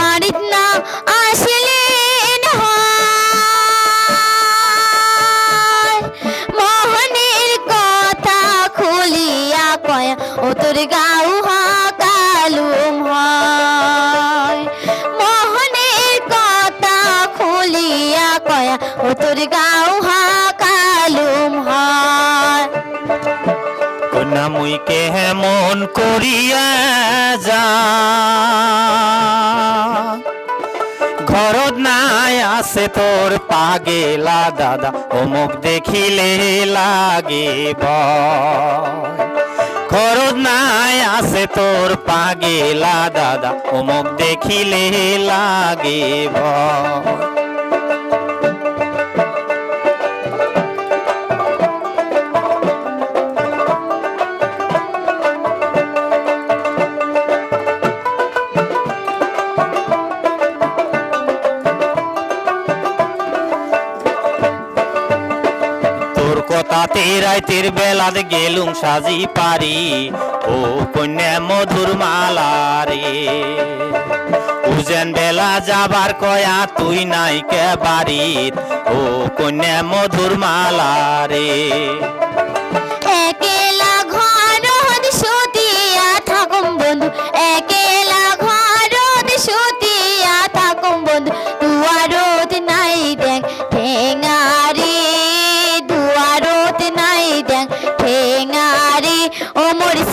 বাড়িত না আসলেন মোহনের কথা খুলিয়া কয়া, ও তোর গাও কালুম হয়। মোহনের কথা খুলিয়া কয়া, ও তোর গাও কালুম কন্যা মুইকে হেমন করিয়া যা ঘরত নাই আছে তোর পাগেলা দাদা, অমুক দেখিলে লাগে ভয়। ঘরত নাই আছে তোর পাগেলা দাদা, অমুক দেখিলে লাগে তোর কথাতে রাইতের বেলাদ গেলুম সাজি পারি। ও কন্যা মধুর মালা রে। উজেন বেলা যাবার কয়া তুই নাই কে বাড়ির ও কন্যা মধুর মালা রে। একেলা ঘরত সুতিয়া থাকুম বন্ধু।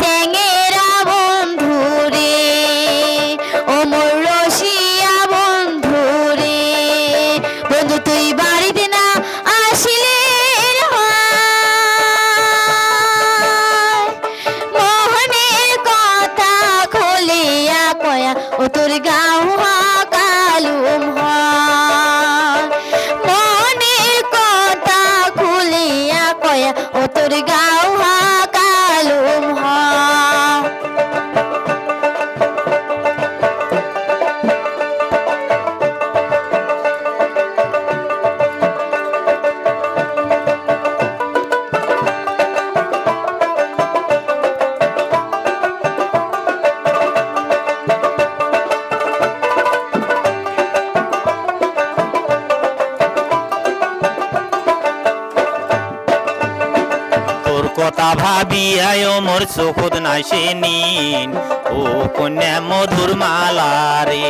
ও কথা ভাবি আয় মোর চোখত নাই সে নিন ও কন্যা মধুর মালা রে।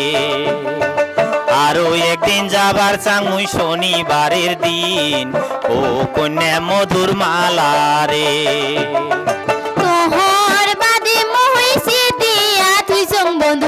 আরও একদিন যাবার চাং মুই শনিবারের দিন। ও কন্যা মধুর মালা রে। তোহর বাদে মই দিয়া তুই বন্ধু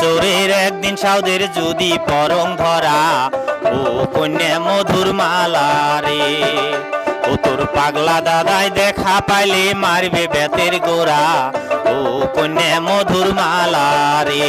চোরের একদিন সাউদের যদি পরম ধরা, ও কন্যা মধুর মালা রে। ও তোর পাগলা দাদাই দেখা পাইলে মারবে বেতের গোড়া, ও কন্যা মধুর মালা রে।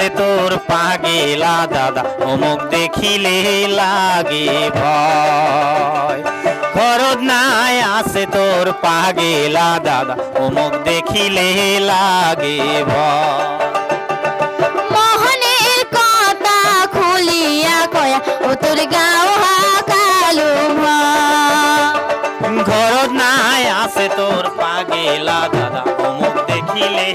আছে তোর পাগেলা দাদা অমুক দেখিলে লাগে ভয়। ঘরত নাই আছে তোর পাগেলা দাদা অমুক দেখিলে লাগে ভয়। মোহনের কথা খুলিয়া কয়া ও তোর গাও হয় ঘরত নাই আছে তোর পাগেলা দাদা অমুক দেখিলে